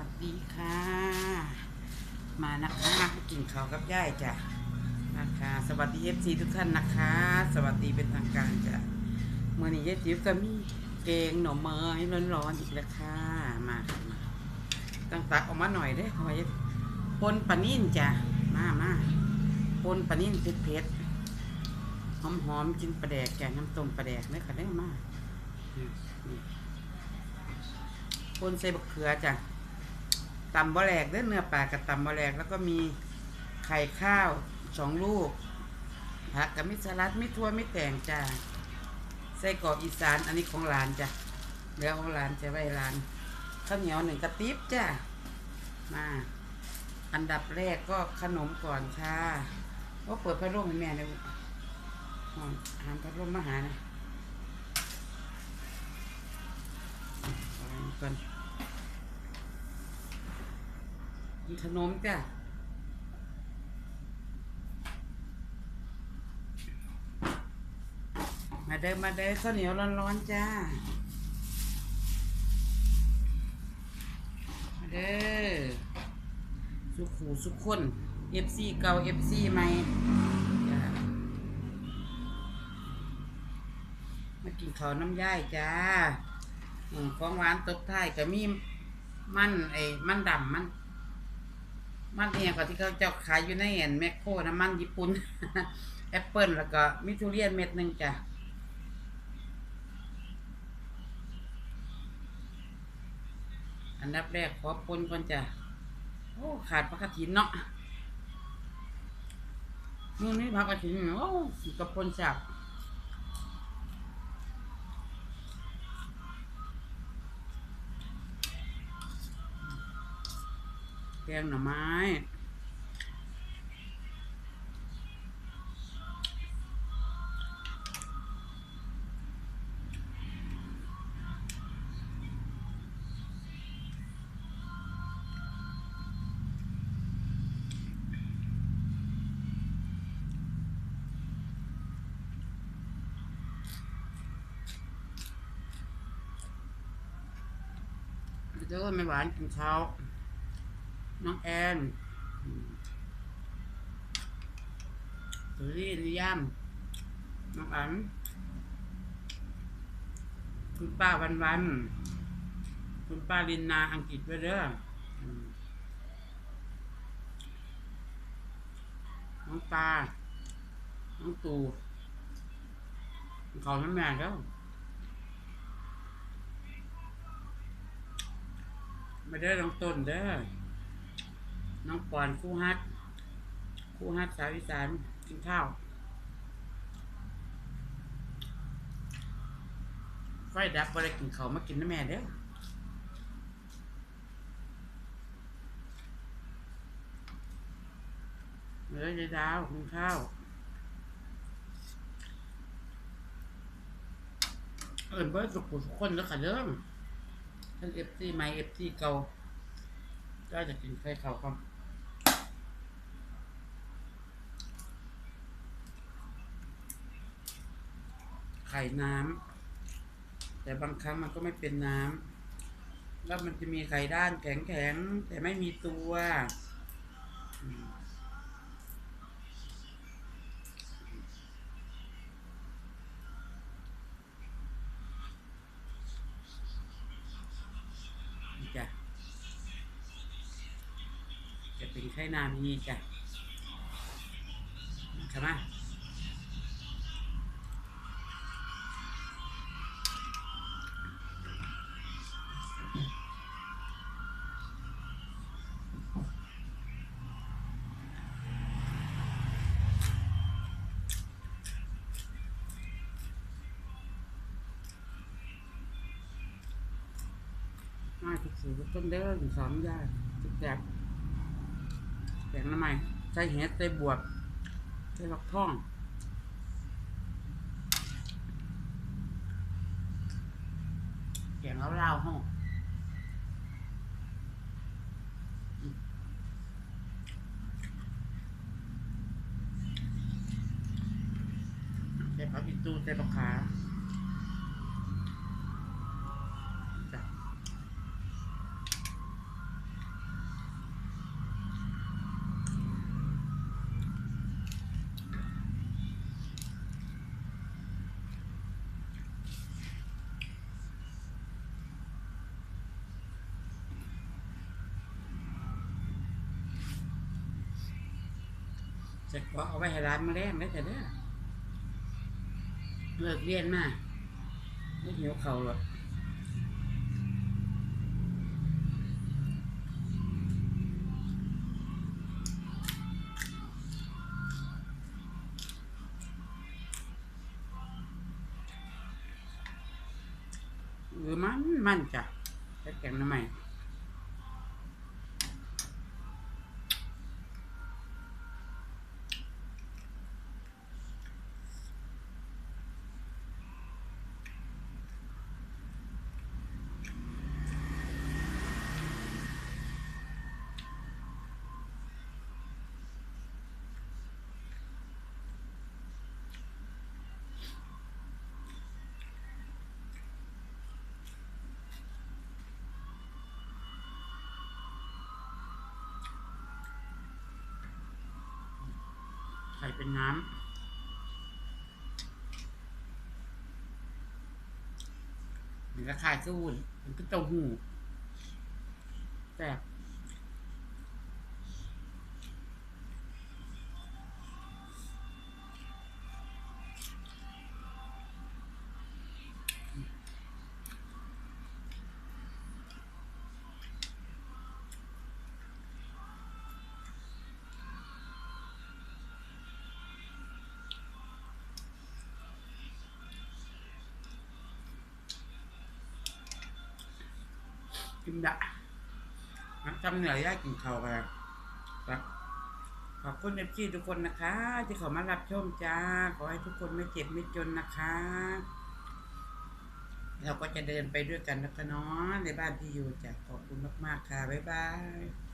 วัสดีค่ะ มานะคะกินข้าวกับย่ายจ้ะนะคะ สวัสดีเอฟซีทุกท่านนะคะ สวัสดีเป็นทางการจ้ะเมื่อนี้ยายจิ๋วก็มีแกงหน่อไม้ร้อนๆอีกแล้วค่ะมาค่ะมาตั้งตักออกมาหน่อยเด้เพราะว่ายปนปนิ่นจ้ะมามาปนปนิ่นเผ็ดๆหอมๆกินปลาแดกแกงน้ำต้มปลาแดกเด้อค่ะได้มาอืมนี่ปนใส่บักเขือจ้ะ ตำบะแหลกเด้อเนื้อปลากับตำบะแหลกแล้วก็มีไข่ข้าวสองลูกผักกับมิสลัดมิทั่วมิแต่งจ้ะไส้กรอกอีสานอันนี้ของหลานจ้ะเหลือของหลานจะไว้หลานข้าวเหนียวหนึ่งกระติบจ้ะมาอันดับแรกก็ขนมก่อนค่ะว่าเปิดพัดลมให้แม่เลยอ่อนหามพัดลมมาหานะเอาอันก่อนมี ขนมจ้ะมาเดินมาเดินข้าวเหนียวร้อนๆจ้า มาเด้อสุขูสุขคน FC เก่า FC ใหม่มากินข้าวน้ำย่ายจ้าของหวานตบท้ายก็มีมันไอ้มันดำมัน มันเนี่ยก็ที่เขาเจ้าขายอยู่ในแอนแมคโครน้ำมันญี่ปุ่น แอปเปิลแล้วก็มิทุเรียนเม็ดหนึ่งจ้ะอันดับแรกขอปนก่อนจ้ะ โอ้ ขาดผักกระถินเนาะนู่นนี่ผักกระถินโอ้กระปนสับแก งหน่อไม้ เด้อไม่หวานกินเช้า น้องแอนสุรีนิยามน้องอันคุณป้าวันวัน คุณป้าลินนาอังกฤษด้วยเด้ออืมน้องตา น้องตู่เขาน้ำแม่แล้วไมาเด้อน้องต้นเด้อ น้องปอนคู่ฮักคู่ฮักสาวอีสานกินข้าวไฟดับอะไรกินเขาวมากินนะแม่เด้อมาเด้อยายดาวกินข้าวเอินเบิร์ดสุขุสุขคนแล้วค่ะเด้อท่านเอฟซีใหม่เอฟซีเก่าก็จะกินไข่ขาวครับ ไข่น้ำแต่บางครั้งมันก็ไม่เป็นน้ำแล้วมันจะมีไข่ด้านแข็งๆแต่ไม่มีตัวจ้ะจะเป็นไข่น้ำนี่จ้ะใช่ไหม มาทุกสูทุกต้นเด้อสอนยากทุกแบบแกงน้ำใหม่ใส่เห็ดใส่บวบใส่หลอกท่องแกงเล่าวๆห้องใส่ผักอีตูใส่ผักขา จะขอเอาไว้ให้ร้านมาแรงได้แต่เด้อเลิกเรียนมาไม่หิวเข่าหรอกหรือมันมันจ้ะแค่แกงน้ำใหม่ เป็นน้ำมันก็คายคือวุ้นมันก็เต้าหู้แต่ กินดะน้ำจำเหนื่อยได้กินข้าวกันครับขอบคุณเอฟซีทุกคนนะคะ ที่เขามารับชมจ้า ขอให้ทุกคนไม่เจ็บไม่จนนะคะ เราก็จะเดินไปด้วยกันนะคะเนาะในบ้านที่อยู่จ้ะขอบคุณมากๆค่ะ บ๊ายบาย